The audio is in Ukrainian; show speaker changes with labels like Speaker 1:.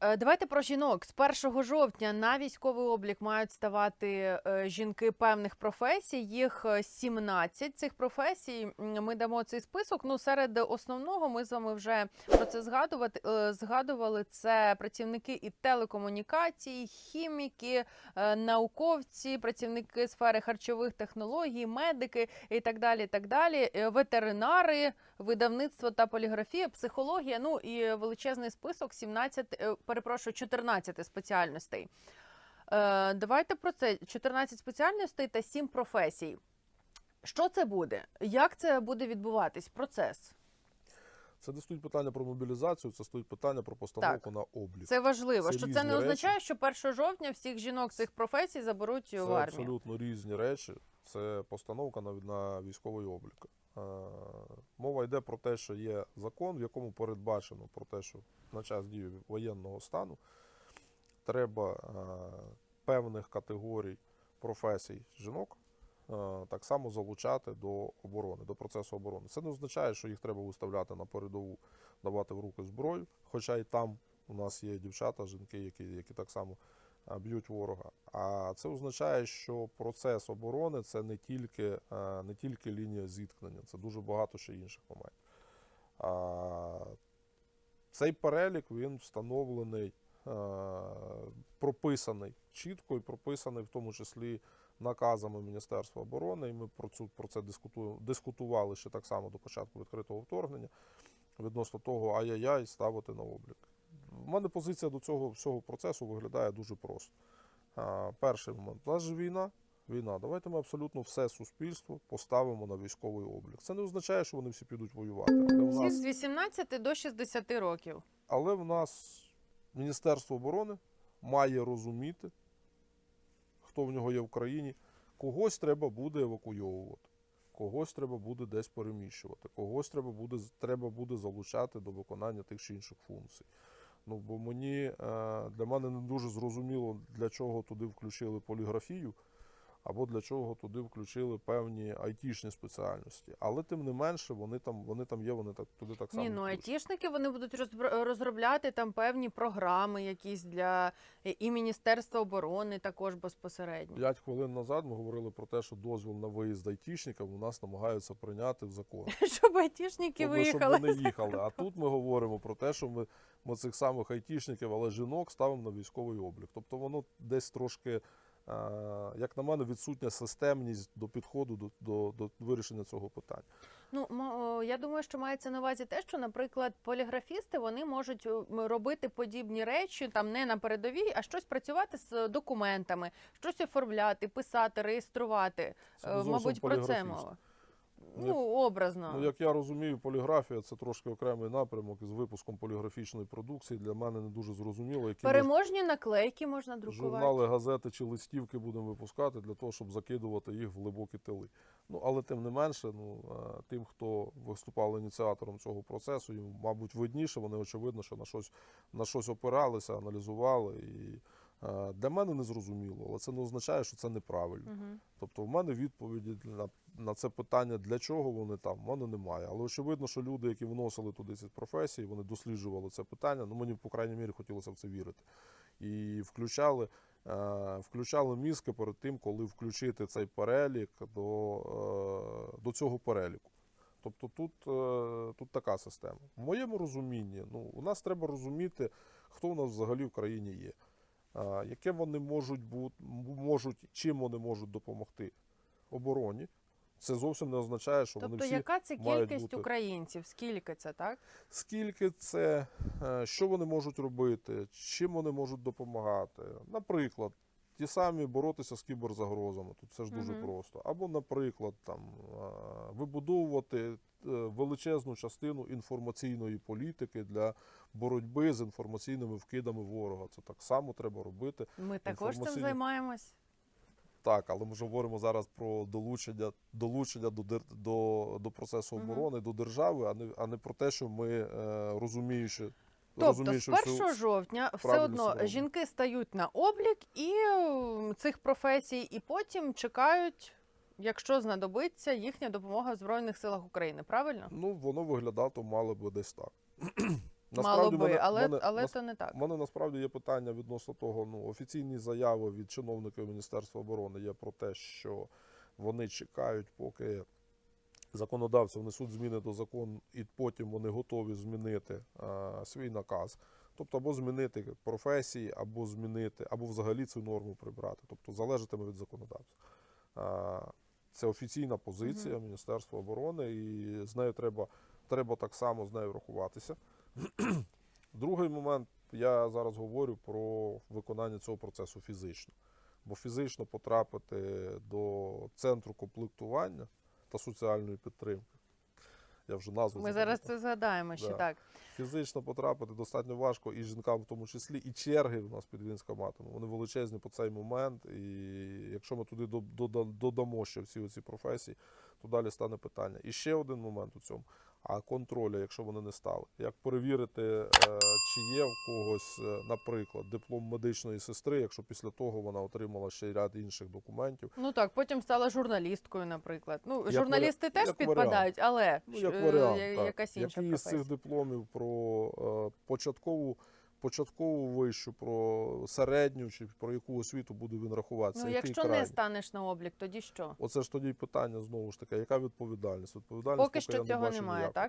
Speaker 1: Е, Давайте про жінок. З 1 жовтня на військовий облік мають ставати е, жінки певних професій. Їх е, 17 цих професій. Ми дамо цей список. Ну серед основного ми з вами вже про це згадувати е, згадували. Це працівники і телекомунікацій, хіміки, е, науковці, працівники сфери харчових технологій, медики і так далі. Так далі. Е, Ветеринари, видавництво та поліграфія, психологія. Ну і величезний список 17, е, перепрошую, 14 спеціальностей. Е, Давайте про це 14 спеціальностей та 7 професій. Що це буде? Як це буде відбуватись? Процес.
Speaker 2: Це не стоїть питання про мобілізацію, це стоїть питання про постановку на облік.
Speaker 1: Це важливо.
Speaker 2: Це
Speaker 1: що це не
Speaker 2: речі.
Speaker 1: означає, що 1 жовтня всіх жінок цих професій заберуть
Speaker 2: Це
Speaker 1: в армію.
Speaker 2: абсолютно різні речі. Це постановка на, на військовий облік. Е, мова йде про те, що є закон, в якому передбачено про те, що на час дії воєнного стану треба е, певних категорій професій жінок е, так само залучати до оборони, до процесу оборони. Це не означає, що їх треба виставляти на передову, давати в руки зброю. Хоча і там у нас є дівчата, жінки, які, які так само б'ють ворога. А це означає, що процес оборони це не тільки, е, не тільки лінія зіткнення, це дуже багато ще інших моментів. Цей перелік він встановлений, е, прописаний чітко і прописаний в тому числі наказами Міністерства оборони. І ми про цю про це дискутуємо, дискутували ще так само до початку відкритого вторгнення відносно того, ай-яй-яй ставити на облік. У мене позиція до цього всього процесу виглядає дуже просто. А, перший момент. У нас же війна. Війна. Давайте ми абсолютно все суспільство поставимо на військовий облік. Це не означає, що вони всі підуть воювати. Але в нас,
Speaker 1: з 18 до 60 років.
Speaker 2: але в нас Міністерство оборони має розуміти, хто в нього є в країні. Когось треба буде евакуйовувати, когось треба буде десь переміщувати, когось треба буде, треба буде залучати до виконання тих чи інших функцій. Ну, бо мені е, для мене не дуже зрозуміло, для чого туди включили поліграфію, або для чого туди включили певні айтішні спеціальності. Але тим не менше, вони там, вони там є, вони так туди так само.
Speaker 1: Ні, ну айтішники вони будуть розробляти там певні програми, якісь для і- і Міністерства оборони також безпосередньо.
Speaker 2: П'ять хвилин назад ми говорили про те, що дозвіл на виїзд айтішникам у нас намагаються прийняти в закон.
Speaker 1: Щоб айтішники
Speaker 2: Тобто,
Speaker 1: виїхали.
Speaker 2: Щоб вони їхали. А тут ми говоримо про те, що ми, ми цих самих айтішників, але жінок ставимо на військовий облік. Тобто воно десь трошки, е, як на мене, відсутня системність до підходу до, до, до вирішення цього питання.
Speaker 1: Ну я думаю, що мається на увазі те, що, наприклад, поліграфісти вони можуть робити подібні речі там не на передовій, а щось працювати з документами, щось оформляти, писати, реєструвати.
Speaker 2: Це
Speaker 1: Е, Мабуть, про це мова.
Speaker 2: Ну,
Speaker 1: Ну, образно.
Speaker 2: Ну, як я розумію, поліграфія це трошки окремий напрямок з випуском поліграфічної продукції. Для мене не дуже зрозуміло, які
Speaker 1: Переможні наклейки можна друкувати.
Speaker 2: журнали, газети чи листівки будемо випускати для того, щоб закидувати їх в глибокі тили. Ну але тим не менше, ну тим, хто виступав ініціатором цього процесу, їм, мабуть, видніше. Вони очевидно, що на щось на щось опиралися, аналізували. І для мене не зрозуміло, але це не означає, що це неправильно.
Speaker 1: Мгм.
Speaker 2: Тобто, в мене відповіді на, на це питання, для чого вони там, в мене немає. Але очевидно, що люди, які вносили туди ці професії, вони досліджували це питання. Ну мені, по крайній мірі, хотілося в це вірити. І включали, е, включали мізки перед тим, коли включити цей перелік до, е, до цього переліку. Тобто тут, е, тут така система. В моєму розумінні, ну, у нас треба розуміти, хто у нас взагалі в країні є. Яке вони можуть бути, можуть, чим вони можуть допомогти обороні. Це зовсім не означає, що вони
Speaker 1: Тобто,
Speaker 2: всі
Speaker 1: яка це
Speaker 2: мають
Speaker 1: кількість
Speaker 2: бути.
Speaker 1: українців? Скільки це, так?
Speaker 2: скільки це, е, що вони можуть робити, чим вони можуть допомагати. Наприклад, ті самі боротися з кіберзагрозами. Тут це ж дуже
Speaker 1: Мгм.
Speaker 2: просто. Або, наприклад, там е, вибудовувати е, величезну частину інформаційної політики для боротьби з інформаційними вкидами ворога. Це так само треба робити.
Speaker 1: Ми також цим займаємось.
Speaker 2: Так, але ми ж говоримо зараз про долучення, долучення до, до, до процесу оборони, до держави, а не, а не про те, що ми е, розуміючи.
Speaker 1: Тобто, з 1
Speaker 2: всю-
Speaker 1: жовтня все одно жінки стають на облік і цих професій, і потім чекають, якщо знадобиться, їхня допомога в Збройних силах України. Правильно?
Speaker 2: Ну, воно виглядати мало би десь так.
Speaker 1: Мало би,
Speaker 2: мене-
Speaker 1: але,
Speaker 2: мене-
Speaker 1: але
Speaker 2: нас-
Speaker 1: то не так.
Speaker 2: У мене насправді є питання відносно того, ну, офіційні заяви від чиновників Міністерства оборони є про те, що вони чекають, поки законодавці внесуть зміни до закону, і потім вони готові змінити а, свій наказ. Тобто або змінити професії, або змінити, або взагалі цю норму прибрати. Тобто залежатиме від законодавця. А, Це офіційна позиція Міністерства оборони, і з нею треба, треба так само з нею рахуватися. Другий момент, я зараз говорю про виконання цього процесу фізично. Бо фізично потрапити до центру комплектування та соціальної підтримки. Я вже назву
Speaker 1: Ми зараз це згадаємо ще
Speaker 2: Да.
Speaker 1: так.
Speaker 2: Фізично потрапити достатньо важко і жінкам в тому числі, і черги в нас під військоматами. Вони величезні по цей момент. І якщо ми туди до- дода- додамо ще всі ці професії, то далі стане питання. І ще один момент у цьому. А контролю, якщо вони не стали, як перевірити, е, чи є в когось, е, наприклад, диплом медичної сестри, якщо після того вона отримала ще ряд інших документів.
Speaker 1: Ну так, потім стала журналісткою, наприклад. Ну,
Speaker 2: Як
Speaker 1: журналісти
Speaker 2: варі...
Speaker 1: теж
Speaker 2: як
Speaker 1: підпадають, але
Speaker 2: Ну, як
Speaker 1: е,
Speaker 2: варіант,
Speaker 1: якась інша
Speaker 2: Який з цих дипломів про початкову, початкову вищу, про середню чи про яку освіту буде він рахуватися?
Speaker 1: Ну, якщо
Speaker 2: крайній?
Speaker 1: не станеш на облік, тоді що?
Speaker 2: Оце ж тоді питання знову ж таки, яка відповідальність? Відповідальність
Speaker 1: Поки що
Speaker 2: я не
Speaker 1: цього
Speaker 2: бачу
Speaker 1: немає,
Speaker 2: ніякої.
Speaker 1: так?